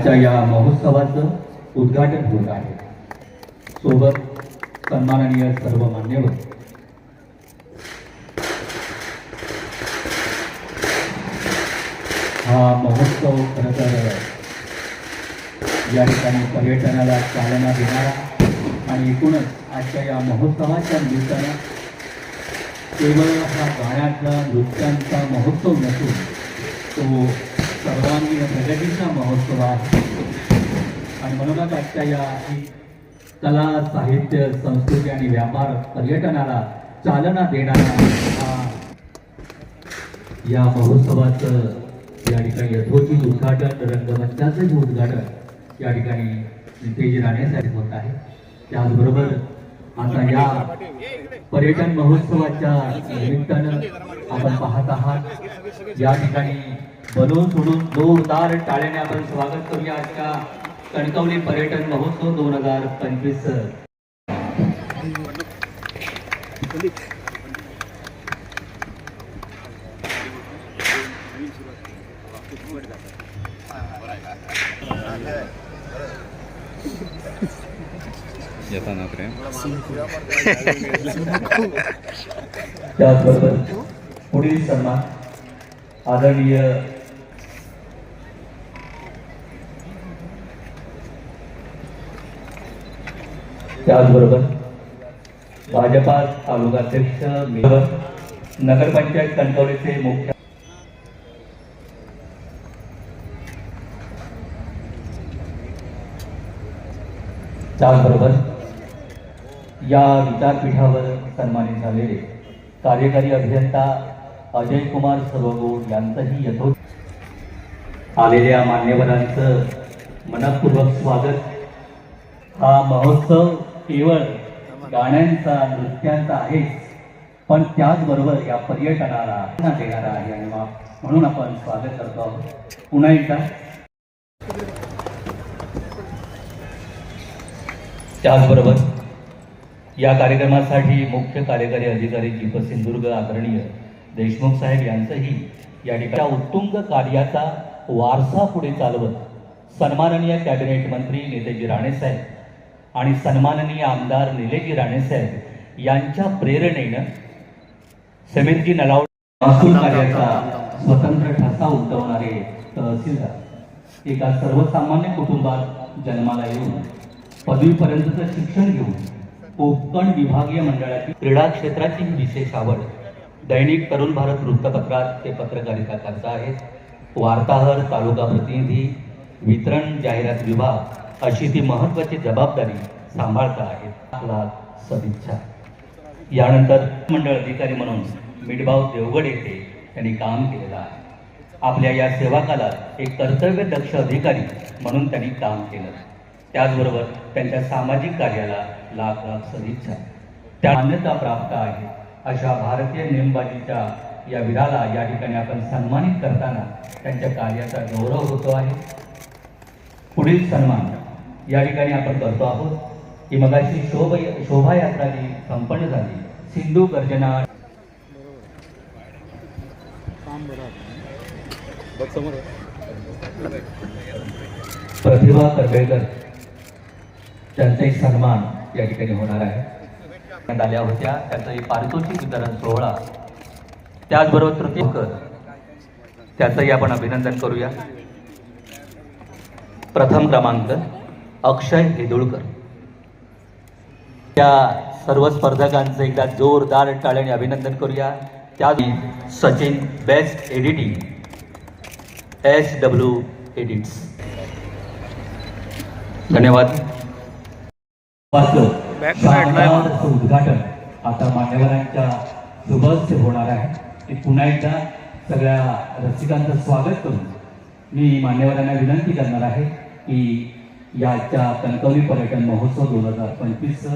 आजच्या या महोत्सवाचं उद्घाटन होत आहे. सोबत सन्माननीय सर्व मान्यवर. हा महोत्सव खरं तर या ठिकाणी पर्यटनाला चालना देणारा आणि एकूणच आजच्या या महोत्सवाच्या निमित्तानं केवळ हा गाण्यातला नृत्यांचा महोत्सव नसून तो सर्वांगीण प्रगतीचा महोत्सव आहे आणि म्हणूनच आजच्या या कला साहित्य संस्कृती आणि व्यापार पर्यटनाला चालना देणारा हा या महोत्सवाचं या ठिकाणी यथोचित उद्घाटन रंगमंचाचं उद्घाटन या ठिकाणी नितेश साहेब होत आहे त्याचबरोबर आता या पर्यटन महोत्सवाच्या निमित्तानं आपण पाहत आहात. या ठिकाणी बनवून सोडून जोरदार टाळ्याने आपण स्वागत करूया आजच्या कणकवली पर्यटन महोत्सव दोन हजार पंचवीस येताना प्रेम त्याचबरोबर पुढील सन्मान आदरणीय त्याचबरोबर भाजपा तालुकाध्यक्ष नगरपंचायत मुख्य या विद्यापीठावर सन्मानित झालेले कार्यकारी अभियंता अजय कुमार सर्वगोड यांचंही यथो आलेल्या मान्यवरांचं मनपूर्वक स्वागत. हा महोत्सव केवळ गाण्यांचा नृत्यांचा आहे पण त्याचबरोबर या पर्यटनाला देणारा आहे आणि म्हणून आपण स्वागत करतो आहोत. पुन्हा एकदा. त्याचबरोबर या कार्यक्रमासाठी मुख्य कार्यकारी अधिकारी दीप सिंधुदुर्ग आदरणीय देशमुख साहेब यांचंही या ठिकाणी उत्तुंग कार्याचा वारसा पुढे चालवत सन्माननीय कॅबिनेट मंत्री नेतेजी राणेसाहेब आणि सन्माननीय आमदार निलेजी राणेसाहेब यांच्या प्रेरणेनं समीरजी नलावड महसूल कार्याचा स्वतंत्र ठसा उमटवणारे तहसीलदार एका सर्वसामान्य कुटुंबात जन्माला येऊन पदवीपर्यंतचं शिक्षण घेऊन कोकण विभागीय मंडळाची क्रीडा क्षेत्राची ही विशेष आवड. दैनिक तरुण भारत वृत्तपत्रात ते पत्रकारिता करता आहेत. वार्ताहर तालुका प्रतिनिधी वितरण जाहिरात विभाग अशी ती महत्वाची जबाबदारी सांभाळता आहेत. सदिच्छा. यानंतर मंडळ अधिकारी म्हणून मिठभाव देवगड येथे त्यांनी काम केलेलं आहे. आपल्या या सेवाकाला एक कर्तव्य दक्ष अधिकारी म्हणून त्यांनी काम केलं. त्याचबरोबर त्यांच्या सामाजिक कार्याला लाख लाख सदिच्छा त्या मान्यता प्राप्त आहे अशा भारतीय नेमबाजीच्या या वीराला या ठिकाणी आपण सन्मानित करताना त्यांच्या कार्याचा गौरव होतो आहे. पुढील सन्मान या ठिकाणी आपण करतो आहोत. की मगाशी शोभ शोभायात्रा जी संपन्न झाली. सिंधू गर्जना. प्रतिभा करबेकर त्यांचा एक सन्मान या ठिकाणी होणार आहे. आल्या होत्या. त्यांचा एक पारितोषिक वितरण सोहळा त्याचबरोबर तृतीयकर त्याचंही आपण अभिनंदन करूया. प्रथम क्रमांक अक्षय हेदुळकर. त्या सर्व स्पर्धकांचं एकदा जोरदार टाळ्याने अभिनंदन करूया. त्या Sachin best editing S W edits. धन्यवाद. उद्घाटन आता मान्यवरांच्या शुभस्य होणार आहे. ते पुन्हा एकदा सगळ्या रसिकांचं स्वागत करून मी मान्यवरांना विनंती करणार आहे की याच्या कणकवली पर्यटन महोत्सव दोन हजार पंचवीस